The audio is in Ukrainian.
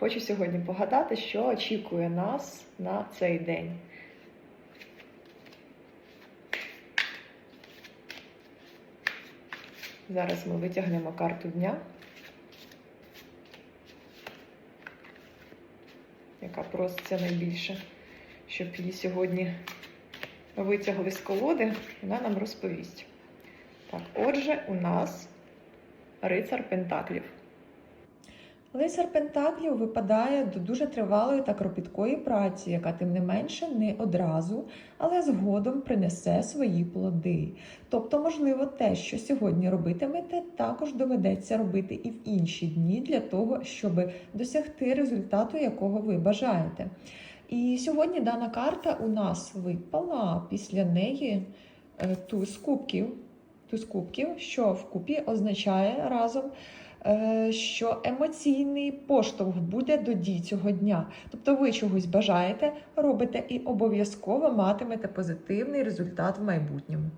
Хочу сьогодні погадати, що очікує нас на цей день. Зараз ми витягнемо карту дня, яка проситься найбільше, щоб її сьогодні витягли з колоди, вона нам розповість. Так, отже, у нас рицар Пентаклів. Лицар Пентаклів випадає до дуже тривалої та кропіткої праці, яка тим не менше не одразу, але згодом принесе свої плоди. Тобто, можливо, те, що сьогодні робитимете, також доведеться робити і в інші дні для того, щоб досягти результату, якого ви бажаєте. І сьогодні дана карта у нас випала, після неї е, туз кубків. Туз кубків, що вкупі означає разом що емоційний поштовх буде до дій цього дня. Тобто ви чогось бажаєте, робите і обов'язково матимете позитивний результат в майбутньому.